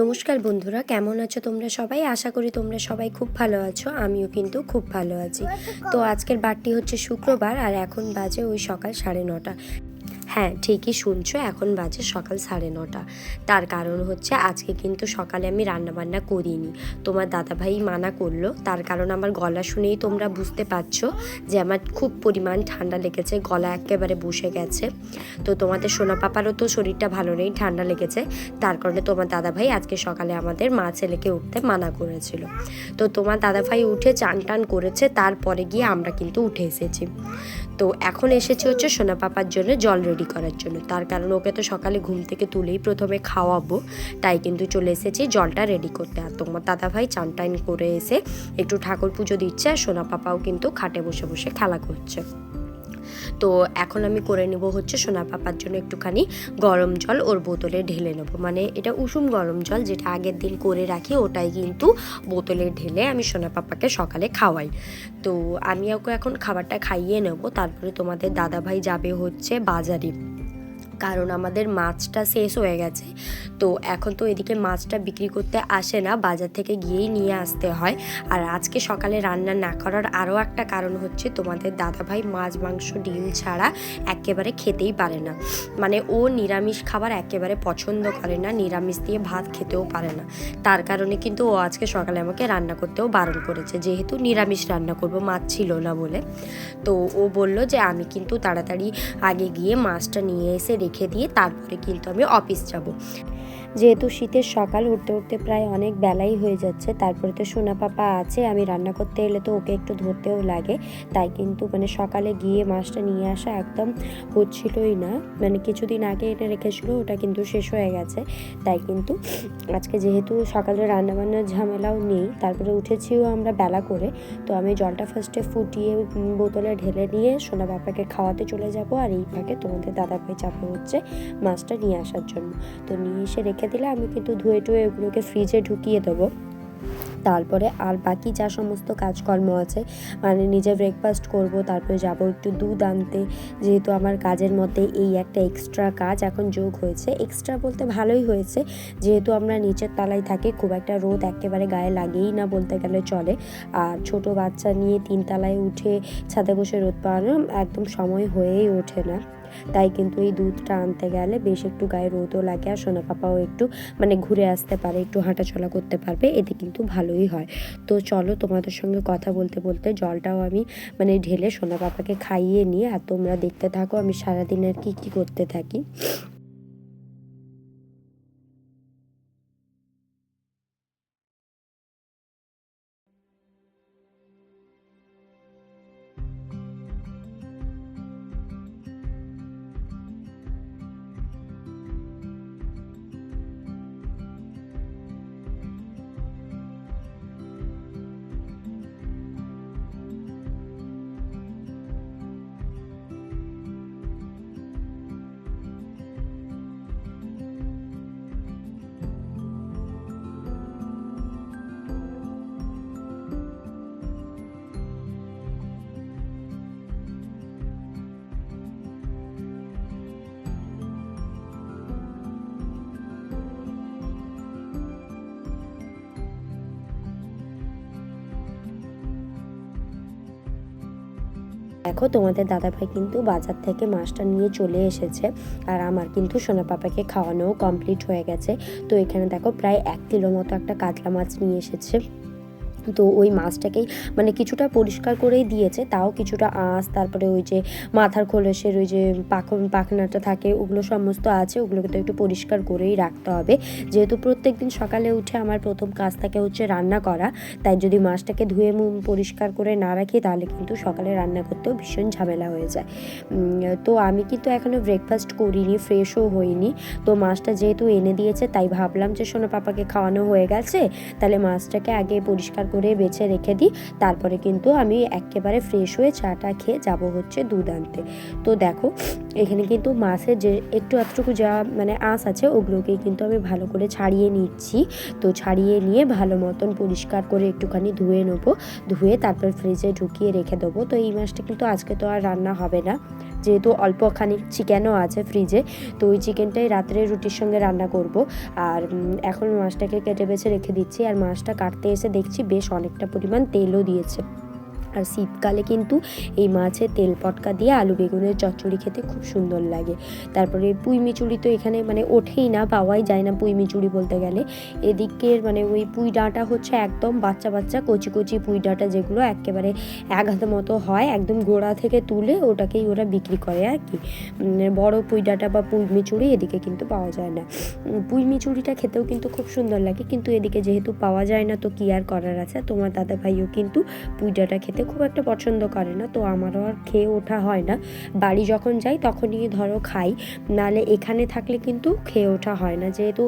নমস্কার বন্ধুরা, কেমন আছো তোমরা সবাই? আশা করি তোমরা সবাই খুব ভালো আছো, আমিও কিন্তু খুব ভালো আছি। তো আজকের বারটি হচ্ছে শুক্রবার আর এখন বাজে ওই সকাল সাড়ে নটা। হ্যাঁ ঠিকই শুনছো, এখন বাজে সকাল সাড়ে নটা। তার কারণ হচ্ছে আজকে কিন্তু সকালে আমি রান্নাবান্না করিনি। তোমার দাদাভাই মানা করল, তার কারণ আমার গলা শুনেই তোমরা বুঝতে পারছ যে আমার খুব পরিমাণ ঠান্ডা লেগেছে, গলা একেবারে বসে গেছে। তো তোমাদের সোনা পাপারও তো শরীরটা ভালো নেই, ঠান্ডা লেগেছে। তার কারণে তোমার দাদাভাই আজকে সকালে আমাদের মা ছেলেকে উঠতে মানা করেছিল। তো তোমার দাদাভাই উঠে চান টান করেছে, তারপরে গিয়ে আমরা কিন্তু উঠে এসেছি। তো এখন এসেছে হচ্ছে সোনা পাপার জন্য জল রেডি করার জন্য। তার কারণ ওকে তো সকালে ঘুম থেকে তুলেই প্রথমে খাওয়াবো, তাই কিন্তু চলে এসেছি জলটা রেডি করতে। আর তোমার দাদা ভাই চান টাইন করে এসে একটু ঠাকুর পুজো দিচ্ছে আর সোনা পাপাও কিন্তু খাটে বসে বসে খেলা করছে। তো এখন আমি করে নেব হচ্ছে সোনা পাপার জন্য একটুখানি গরম জল ওর বোতলে ঢেলে নেব। মানে এটা উষুম গরম জল যেটা আগের দিন করে রাখি, ওটাই কিন্তু বোতলে ঢেলে আমি সোনা পাপাকে সকালে খাওয়াই। তো আমি ওকে এখন খাবারটা খাইয়ে নেব, তারপরে তোমাদের দাদাভাই যাবে হচ্ছে বাজারে। কারণ আমাদের মাছটা শেষ হয়ে গেছে। তো এখন তো এদিকে মাছটা বিক্রি করতে আসে না, বাজার থেকে গিয়েই নিয়ে আসতে হয়। আর আজকে সকালে রান্না না করার আরও একটা কারণ হচ্ছে তোমাদের দাদাভাই মাছ, মাংস, ডিম ছাড়া একেবারে খেতেই পারে না। মানে ও নিরামিষ খাবার একেবারে পছন্দ করে না, নিরামিষ দিয়ে ভাত খেতেও পারে না। তার কারণে কিন্তু ও আজকে সকালে আমাকে রান্না করতেও বারণ করেছে, যেহেতু নিরামিষ রান্না করব, মাছ ছিল না বলে। তো ও বলল যে আমি কিন্তু তাড়াতাড়ি আগে গিয়ে মাছটা নিয়ে এসে রেখে দিয়ে তারপরে কিন্তু আমি অফিস যাব। যেহেতু শীতের সকাল, উঠতে উঠতে প্রায় অনেক বেলাই হয়ে যাচ্ছে, তারপরে তো সোনা পাপা আছে, আমি রান্না করতে এলে তো ওকে একটু ধরতেও লাগে, তাই কিন্তু মানে সকালে গিয়ে মাছটা নিয়ে আসা একদম হচ্ছিলই না মানে কিছুদিন আগে এটা রেখেছিল, ওটা কিন্তু শেষ হয়ে গেছে, তাই কিন্তু আজকে যেহেতু সকালে রান্নাবান্নার ঝামেলাও নেই, তারপরে উঠেছিও আমরা বেলা করে, তো আমি জলটা ফার্স্টে ফুটিয়ে বোতলে ঢেলে নিয়ে সোনা বাবাকে খাওয়াতে চলে যাব, আর এই ফাঁকে তোমাদের দাদা ভাই চাপে হচ্ছে মাছটা নিয়ে আসার জন্য, তো নিয়ে এসে রেখে দিলে আমি কিন্তু ধুয়ে টুয়ে এগুলোকে ফ্রিজে ঢুকিয়ে দেবো। তারপরে আর বাকি যা সমস্ত কাজকর্ম আছে মানে নিজে ব্রেকফাস্ট করব, তারপরে যাব একটু দুধ আনতে, যেহেতু আমার কাজের মধ্যে এই একটা এক্সট্রা কাজ এখন যোগ হয়েছে। এক্সট্রা বলতে ভালোই হয়েছে, যেহেতু আমরা নিচের তলায় থাকি, খুব একটা রোদ একেবারে গায়ে লাগেই না বলতে গেলে চলে। আর ছোট বাচ্চা নিয়ে তিন তিনতলায় উঠে ছাদে বসে রোদ পাওয়ানো একদম সময় হয়েই ওঠে না। তাই কিন্তু এই দুধটা আনতে গেলে বেশ একটু গায়ে রোদও লাগে আর সোনা পাপাও একটু মানে ঘুরে আসতে পারে, একটু হাঁটাচলা করতে পারবে, এতে কিন্তু ভালোই হয়। তো চলো তোমাদের সঙ্গে কথা বলতে বলতে জলটাও আমি মানে ঢেলে সোনা পাপাকে খাইয়ে নিয়ে আর তোমরা দেখতে থাকো আমি সারাদিন আর কী কী করতে থাকি। দেখো, তোমাদের দাদাভাই কিন্তু বাজার থেকে মাছটা নিয়ে চলে এসেছে। আর আমার কিন্তু সোনা পাপাকে খাওয়ানোও কমপ্লিট হয়ে গেছে। তো এখানে দেখো, প্রায় এক কিলো মতো একটা কাতলা মাছ নিয়ে এসেছে। তো ওই মাছটাকেই মানে কিছুটা পরিষ্কার করেই দিয়েছে, তাও কিছুটা আঁশ তারপরে ওই যে মাথার খোলসের ওই যে পাখন, পাখনাটা থাকে, ওগুলো সমস্ত আছে, ওগুলোকে তো একটু পরিষ্কার করেই রাখতে হবে। যেহেতু প্রত্যেক দিন সকালে উঠে আমার প্রথম কাজ থাকে হচ্ছে রান্না করা, তাই যদি মাছটাকে ধুয়ে পরিষ্কার করে না রাখি, তাহলে কিন্তু সকালে রান্না করতেও ভীষণ ঝামেলা হয়ে যায়। তো আমি কিন্তু এখনও ব্রেকফাস্ট করিনি ফ্রেশও হইনি। তো মাছটা যেহেতু এনে দিয়েছে, তাই ভাবলাম যে শোনো পাপাকে খাওয়ানো হয়ে গেছে, তাহলে মাছটাকে আগে পরিষ্কার করে বেছে রেখে দিই। তারপরে কিন্তু আমি একেবারে ফ্রেশ হয়ে চাটা খেয়ে যাব হচ্ছে দুধ আনতে। তো দেখো, এখানে কিন্তু মাছের যে একটু এতটুকু যা মানে আঁশ আছে, ওগুলোকেই কিন্তু আমি ভালো করে ছাড়িয়ে নিচ্ছি। তো ছাড়িয়ে নিয়ে ভালো মতন পরিষ্কার করে একটুখানি ধুয়ে নেব। ধুয়ে তারপর ফ্রিজে ঢুকিয়ে রেখে দেবো। তো এই মাছটা কিন্তু আজকে তো আর রান্না হবে না। যেহেতু অল্পখানি চিকেনও আছে ফ্রিজে তো ওই চিকেনটাই রাত্রে রুটির সঙ্গে রান্না করব। আর এখন মাছটাকে কেটে বেছে রেখে দিচ্ছি। আর মাছটা কাটতে এসে দেখছি বেশ অনেকটা পরিমাণ তেলও দিয়েছে। আর শীতকালে কিন্তু এই মাছের তেল পটকা দিয়ে আলু বেগুনের চচ্চড়ি খেতে খুব সুন্দর লাগে। তারপরে পুঁই মিচুড়ি তো এখানে মানে ওঠেই না, পাওয়াই যায় না পুঁই মিচুড়ি বলতে গেলে। এদিকের মানে ওই পুঁই ডাঁটা হচ্ছে একদম বাচ্চা বাচ্চা কচি কচি পুঁই ডাঁটা যেগুলো একেবারে এক হাতের মতো হয়, একদম গোড়া থেকে তুলে ওটাকেই ওরা বিক্রি করে আর কি। বড় পুঁই ডাঁটা বা পুঁই মিচুড়ি এদিকে কিন্তু পাওয়া যায় না। পুঁই মিচুড়িটা খেতেও কিন্তু খুব সুন্দর লাগে, কিন্তু এদিকে যেহেতু পাওয়া যায় না তো কি আর করার আছে? তোমার দাদা ভাইও কিন্তু পুঁই ডাঁটা খেতে খুব একটা পছন্দ করে না, তো আমারও আর খেয়ে ওঠা হয় না। বাড়ি যখন যাই তখনই ধরো খাই নাহলে এখানে থাকলে কিন্তু খেয়ে ওঠা হয় না। যেহেতু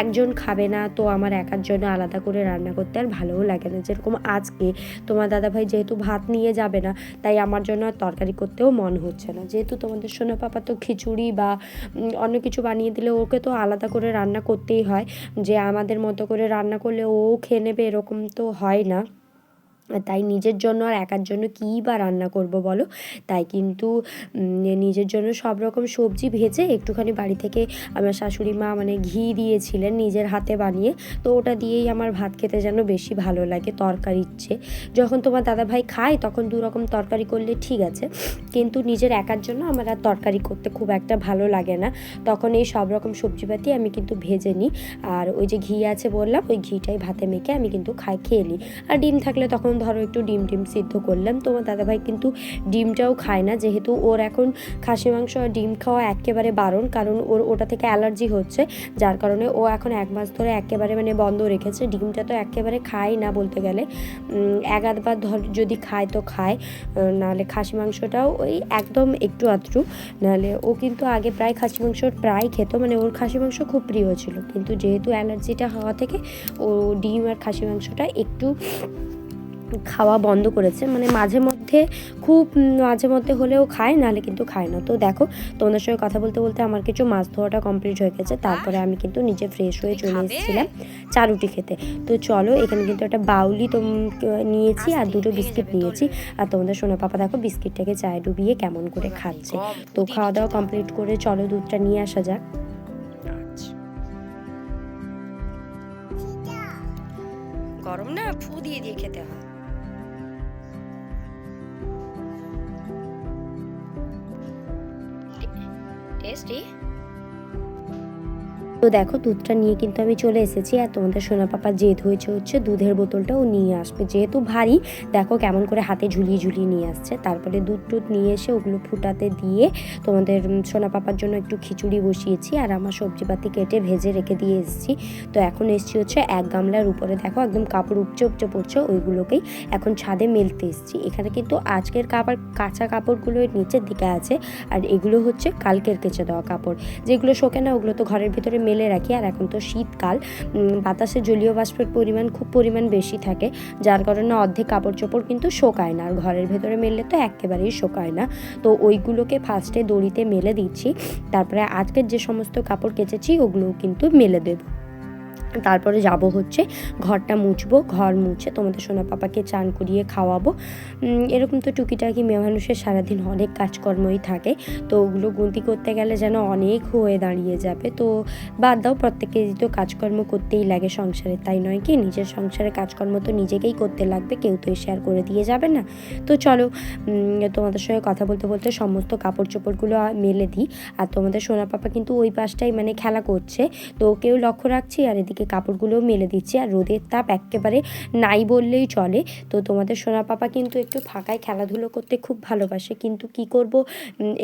একজন খাবে না, তো আমার একার জন্য আলাদা করে রান্না করতে আর ভালোও লাগে না। যেরকম আজকে তোমার দাদাভাই যেহেতু ভাত নিয়ে যাবে না, তাই আমার জন্য আর তরকারি করতেও মন হচ্ছে না। যেহেতু তোমাদের সোনা পাপা তো খিচুড়ি বা অন্য কিছু বানিয়ে দিলে ওকে তো আলাদা করে রান্না করতেই হয়, যে আমাদের মতো করে রান্না করলে ও খেয়ে নেবে এরকম তো হয় না। তাই নিজের জন্য আর একার জন্য কী বা রান্না করব বলো? তাই কিন্তু নিজের জন্য সব রকম সবজি ভেজে একটুখানি বাড়ি থেকে আমার শাশুড়ি মা মানে ঘি দিয়েছিলেন নিজের হাতে বানিয়ে। তো ওটা দিয়েই আমার ভাত খেতে যেন বেশি ভালো লাগে, তরকারির চেয়ে। যখন তোমার দাদা ভাই খায় তখন দু রকম তরকারি করলে ঠিক আছে। কিন্তু নিজের একার জন্য আমার আর তরকারি করতে খুব একটা ভালো লাগে না। তখন এই সব রকম সবজিপাতি আমি কিন্তু ভেজে নিই। আর ওই যে ঘি আছে বললাম, ওই ঘিটাই ভাতে মেখে আমি কিন্তু খাই, খেয়ে নিই। আর ডিম থাকলে তখন ধরো একটু ডিম টিম সিদ্ধ করলাম। তোমার দাদাভাই কিন্তু ডিমটাও খায় না, যেহেতু ওর এখন খাসি মাংস আর ডিম খাওয়া একেবারে বারণ, কারণ ওর ওটা থেকে অ্যালার্জি হচ্ছে, যার কারণে ও এখন এক মাস ধরে একেবারে মানে বন্ধ রেখেছে। ডিমটা তো একেবারে খায় না বলতে গেলে। এক আধবার ধর যদি খায় তো খায় নাহলে খাসি মাংসটাও ওই একদম একটু আধটু, নাহলে ও কিন্তু আগে প্রায় খাসি মাংস প্রায় খেত মানে ওর খাসি মাংস খুব প্রিয় ছিল। কিন্তু যেহেতু অ্যালার্জিটা হওয়া থেকে ও ডিম আর খাসি মাংসটা একটু খাওয়া বন্ধ করেছে। মানে মাঝে মধ্যে খুব মাঝে মধ্যে হলেও খায় নাহলে কিন্তু খায় না। তো দেখো তোমাদের সঙ্গে কথা বলতে বলতে আমার কিছু মাছ ধোয়াটা কমপ্লিট হয়ে গেছে। তারপরে আমি কিন্তু নিজে ফ্রেশ হয়ে চলে এসেছিলাম চা রুটি খেতে। তো চলো এখানে কিন্তু একটা বাউলি তোম নিয়েছি আর দুটো বিস্কিট নিয়েছি। আর তোমাদের সোনা পাপা দেখো বিস্কিটটাকে চায়ে ডুবিয়ে কেমন করে খাচ্ছে। তো খাওয়া দাওয়া কমপ্লিট করে চলো দুধটা নিয়ে আসা যাক। আচ্ছা। গরম না? ফু দিয়ে দিয়ে খেতে হয়। டேஸ்டி তো দেখো, দুধটা নিয়ে কিন্তু আমি চলে এসেছি আর তোমাদের সোনা পাপা জেদ হয়েছে হচ্ছে দুধের বোতলটা ও নিয়ে আসবে। যেহেতু ভারী, দেখো কেমন করে হাতে ঝুলিয়ে ঝুলিয়ে নিয়ে আসছে। তারপরে দুধ টুধ নিয়ে এসে ওগুলো ফুটাতে দিয়ে তোমাদের সোনা পাপার জন্য একটু খিচুড়ি বসিয়েছি আর আমার সবজিপাতি কেটে ভেজে রেখে দিয়ে এসেছি। তো এখন এসছি হচ্ছে এক গামলার উপরে। দেখো একদম কাপড় উপচে উপচে পড়ছে, ওইগুলোকেই এখন ছাদে মেলতে এসেছি। এখানে কিন্তু আজকের কাপড়, কাঁচা কাপড়গুলো নিচের দিকে আছে আর এগুলো হচ্ছে কালকের কেচে দেওয়া কাপড়। যেগুলো শোকে না, ওগুলো তো ঘরের ভিতরে মেলে রাখি। আর এখন তো শীতকাল বাতাসে জলীয় বাষ্পের পরিমাণ খুব পরিমাণ বেশি থাকে, যার কারণে অর্ধেক কাপড় চোপড় কিন্তু শোকায় না। আর ঘরের ভেতরে মেললে তো একেবারেই শোকায় না। তো ওইগুলোকে ফার্স্টে দড়িতে মেলে দিচ্ছি। তারপরে আজকের যে সমস্ত কাপড় কেচেছি, ওগুলোও কিন্তু মেলে দেবো। তারপরে যাব হচ্ছে, ঘরটা মুছবো, ঘর মুছে তোমাদের সোনা পাপাকে চান করিয়ে খাওয়াবো। এরকম তো টুকিটাকি মেয়ে মানুষের সারাদিন অনেক কাজকর্মই থাকে। তো ওগুলো গুনতি করতে গেলে যেন অনেক হয়ে দাঁড়িয়ে যাবে। তো বাদ দাও প্রত্যেকেরই তো কাজকর্ম করতেই লাগে সংসারে, তাই নয় কি? নিজের সংসারে কাজকর্ম তো নিজেকেই করতে লাগবে, কেউ তো শেয়ার করে দিয়ে যাবে না। তো চলো তোমাদের সঙ্গে কথা বলতে বলতে সমস্ত কাপড় চোপড়গুলো মেলে দিই। আর তোমাদের সোনা পাপা কিন্তু ওই পাশটাই মানে খেলা করছে। তো ওকেও লক্ষ্য রাখছি, আর এদিকে কাপড়গুলোও মেলে দিচ্ছি আর রোদের তাপ একেবারে নাই বললেই চলে। তো তোমাদের সোনা পাপা কিন্তু একটু ফাঁকায় খেলাধুলো করতে খুব ভালোবাসে। কিন্তু কি করব?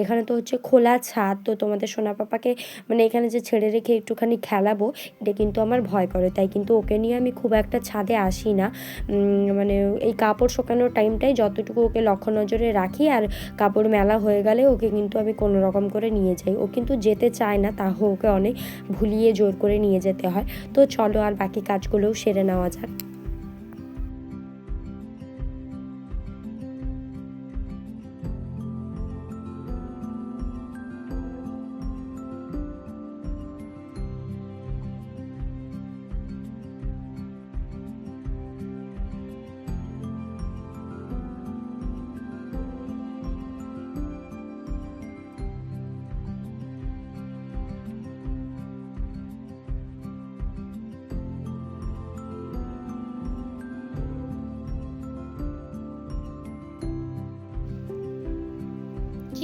এখানে তো হচ্ছে খোলা ছাদ। তো তোমাদের সোনা পাপাকে মানে এখানে যে ছেড়ে রেখে একটুখানি খেলাবো, এটা কিন্তু আমার ভয় করে। তাই কিন্তু ওকে নিয়ে আমি খুব একটা ছাদে আসি না। মানে এই কাপড় শোকানোর টাইমটাই যতটুকু ওকে লক্ষ্য নজরে রাখি আর কাপড় মেলা হয়ে গেলে ওকে কিন্তু আমি কোনো রকম করে নিয়ে যাই। ও কিন্তু যেতে চায় না তাও ওকে অনেক ভুলিয়ে জোর করে নিয়ে যেতে হয়। তো চলো আর বাকি কাজগুলোও সেরে নেওয়া যাক।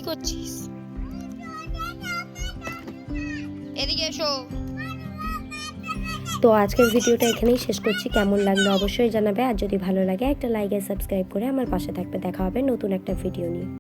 কি করছিস? এদিকে এসো। তো আজকের ভিডিওটা এখানেই শেষ করছি। কেমন লাগল অবশ্যই জানাবে। আর যদি ভালো লাগে একটা লাইক আর সাবস্ক্রাইব করে আমার পাশে থাকবে। দেখা হবে নতুন একটা ভিডিও নিয়ে।